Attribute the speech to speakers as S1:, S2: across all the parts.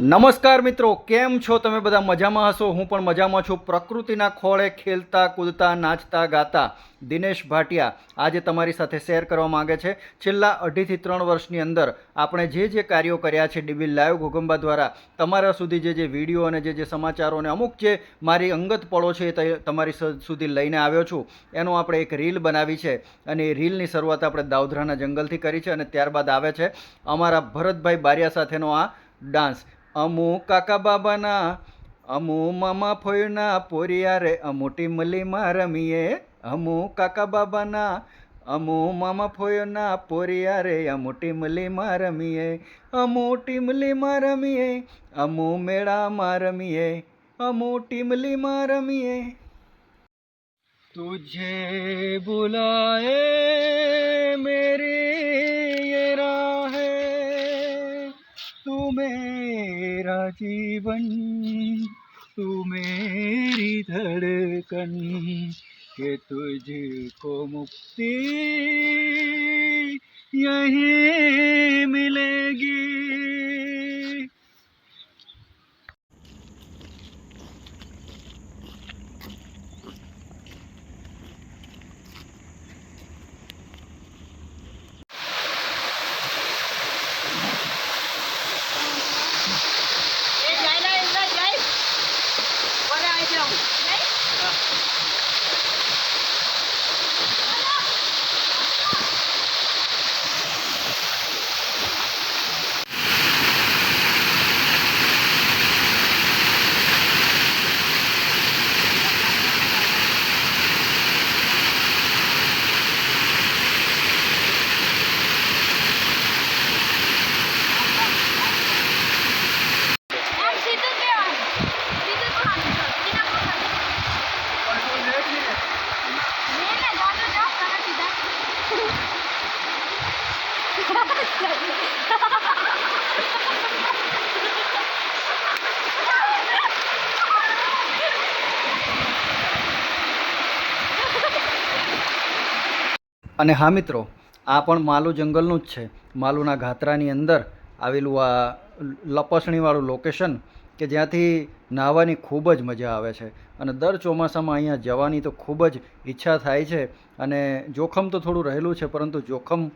S1: નમસ્કાર મિત્રો, કેમ છો તમે બધા? મજામાં હશો? હું પણ મજામાં છું. પ્રકૃતિના ખોળે ખેલતા, કૂદતા, નાચતા, ગાતા દિનેશ ભાટિયા આજે તમારી સાથે શેર કરવા માંગે છે. છેલ્લા અઢીથી ત્રણ વર્ષની અંદર આપણે જે જે કાર્યો કર્યા છે ડીબી લાઈવ ઘોગંબા દ્વારા, તમારા સુધી જે જે વીડિયો અને જે જે સમાચારો અને અમુક જે મારી અંગત પળો છે ત- તમારી સુધી લઈને આવ્યો છું. એનો આપણે એક રીલ બનાવી છે અને એ રીલની શરૂઆત આપણે દાઉધરાના જંગલથી કરી છે અને ત્યારબાદ આવે છે અમારા ભરતભાઈ બારિયા સાથેનો આ ડાન્સ. અમુ કાકા બાબાના, અમુ મામા ફોયના પોરિયા રે અમુ ટીમલીમાં રમીએ. અમુ કાકા બાબાના, અમુ મામા ફોયના પોરિયા રે અમુ ટીમલીમાં રમીએ. અમુ ટીમલીમાં રમીએ, અમુ મેળામાં રમીએ, અમુ ટીમલીમાં રમીએ.
S2: તુજે બોલાયે તું મેરા જીવન તું મેરી ધડકન કે તુજકો મુક્તિ યહી
S1: અને હા મિત્રો, આ પણ માલુ જંગલનું જ છે. માલુના ઘાતરાની અંદર આવેલું આ લપસણીવાળું લોકેશન કે જ્યાંથી નાહવાની ખૂબ જ મજા આવે છે. અને દર ચોમાસામાં અહીંયા જવાની તો ખૂબ જ ઈચ્છા થાય છે. અને જોખમ તો થોડું રહેલું છે, પરંતુ જોખમ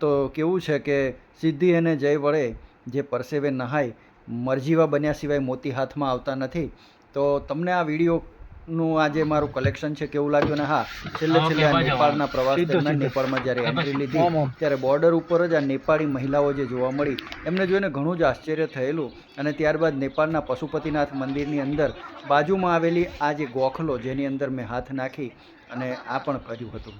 S1: તો કેવું છે કે સિદ્ધિ એને જય વળે જે પરસેવે નહાય મરજીવા બન્યા સિવાય મોતી હાથમાં આવતા નથી. તો તમને આ વિડીયોનું આ જે મારું કલેક્શન છે કેવું લાગ્યું અને હા છેલ્લે છેલ્લે આ નેપાળના પ્રવાસ દરમિયાન નેપાળમાં જ્યારે એન્ટ્રી લીધી ત્યારે બોર્ડર ઉપર જ આ નેપાળી મહિલાઓ જે જોવા મળી એમને જોઈને ઘણું જ આશ્ચર્ય થયેલું. અને ત્યારબાદ નેપાળના પશુપતિનાથ મંદિરની અંદર બાજુમાં આવેલી આ જે ગોખલો જેની અંદર મેં હાથ નાખી અને આ પણ કર્યું હતું.